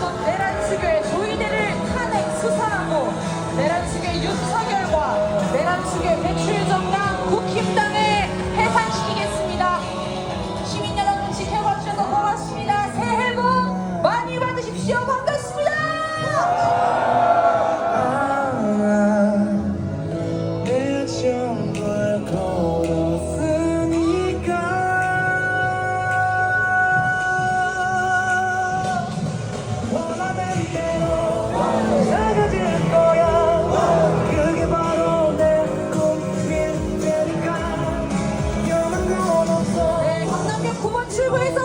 내란식의 조이대를 탄핵 수사하고 내란식의 윤석열과 내란식의 백출정당 국힘당을 해산시키겠습니다. 시민 여러분 지켜봐 주셔서 고맙습니다. 새해 복 많이 받으십시오. 건강 灰色